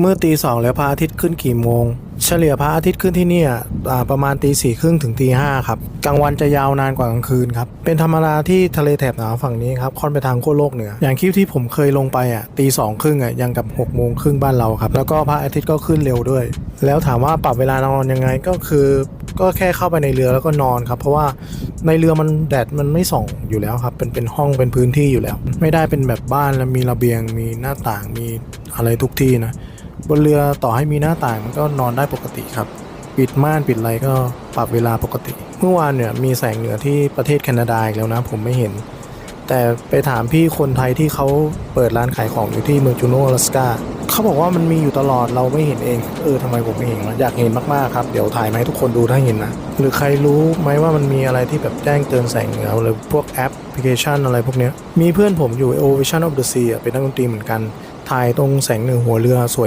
เมื่อตีสองแล้วพระอาทิตย์ขึ้นกี่โมง เฉลี่ยพระอาทิตย์ขึ้นที่นี่ประมาณตีสี่ครึ่งถึงตีห้าครับกลางวันจะยาวนานกว่ากลางคืนครับเป็นธรรมดาที่ทะเลแถบหนาวฝั่งนี้ครับค่อนไปทางขั้วโลกเหนือ อย่างคลิปที่ผมเคยลงไปอะตีสองครึ่งอะยังกับหกโมงครึ่งบ้านเราครับแล้วก็พระอาทิตย์ก็ขึ้นเร็วด้วย แล้วถามว่าปรับเวลานอนยังไงก็คือ ก็แค่เข้าไปในเรือแล้วก็นอนครับเพราะว่าในเรือมันแดดมันไม่ส่องอยู่แล้วครับเป็นเป็นห้องเป็นพื้นที่อยู่แล้ว ไม่ได้เป็นแบบบ้านแล้วมีระเบียงมีหน้าต่างมีอะไรทุกที่นะ บนเรือต่อให้มีหน้าต่างมันก็นอนได้ปกติครับ ปิดม่านปิดอะไรก็ปรับเวลาปกติ เมื่อวานเนี่ยมีแสงเหนือที่ประเทศแคนาดาอีกแล้วนะผมไม่เห็น แต่ไปถามพี่คนไทยที่เขาเปิดร้านขายของอยู่ที่เมืองจูโนอลาสกาเขาบอกว่ามันมีอยู่ตลอดเราไม่เห็นเอง เออทำไมผมไม่เห็นวะอยากเห็นมากๆครับเดี๋ยวถ่ายมาให้ทุกคนดูถ้าเห็นนะหรือใครรู้ไหมว่ามันมีอะไรที่แบบแจ้งเตือนแสงเหนือหรือพวกแอปพลิเคชันอะไรพวกเนี้ยมีเพื่อนผมอยู่ o Vision of the Sea อะเป็นนักดนตรีเหมือนกันถ่ายตรงแสงเหนือหัวเรือสวย